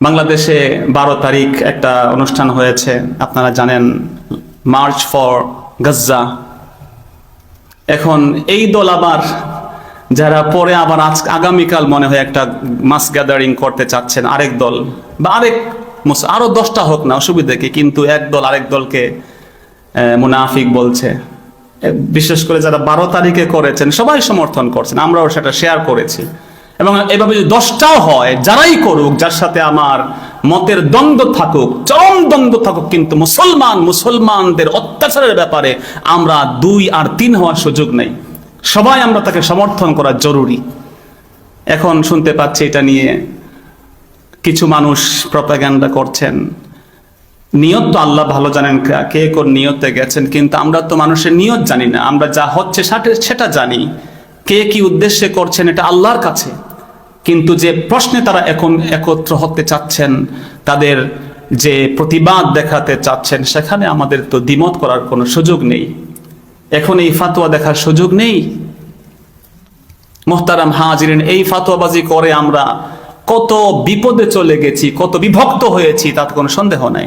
বাংলাদেশে বারো তারিখ একটা অনুষ্ঠান হয়েছে। আপনারা জানেন মার্চ ফর গাজ্জা এখন এই দল আবার, যারা পরে আবার আজ আগামীকাল মনে হয় একটা মাস গ্যাদারিং করতে চাচ্ছেন, আরেক দল। বা আরেক আরও দশটা হোক না, অসুবিধা কি, কিন্তু এক দল আরেক দলকে মুনাফিক বলছে। বিশেষ করে যারা বারো তারিখে করেছেন, সবাই সমর্থন করছেন, আমরাও সেটা শেয়ার করেছি। এবং এভাবে যদি দশটাও হয়, যারাই করুক, যার সাথে আমার মতের দ্বন্দ্ব থাকুক, চরম দ্বন্দ্ব থাকুক, কিন্তু মুসলমান, মুসলমানদের অত্যাচারের ব্যাপারে আমরা দুই আর তিন হওয়ার সুযোগ নেই। সবাই আমরা তাকে সমর্থন করা জরুরি। এখন শুনতে পাচ্ছি এটা নিয়ে কিছু মানুষ প্রপাগ্যান্ডা করছেন। নিয়ত তো আল্লাহ ভালো জানেন কা- কোন নিয়তে গেছেন, কিন্তু আমরা তো মানুষের নিয়ত জানি না। আমরা যা হচ্ছে সেটা জানি। কে কি উদ্দেশ্যে করছেন এটা আল্লাহর কাছে। কিন্তু যে প্রশ্নে তারা এখন একত্র হতে চাচ্ছেন, তাদের যে প্রতিবাদ দেখাতে চাচ্ছেন, সেখানে আমাদের তো দ্বিমত করার কোনো সুযোগ নেই। এখন এই ফাতোয়া দেখার সুযোগ নেই। মোহতারাম হাজিরেন, এই ফাতোয়াবাজি করে আমরা কত বিপদে চলে গেছি, কত বিভক্ত হয়েছি, তাতে কোনো সন্দেহ নাই।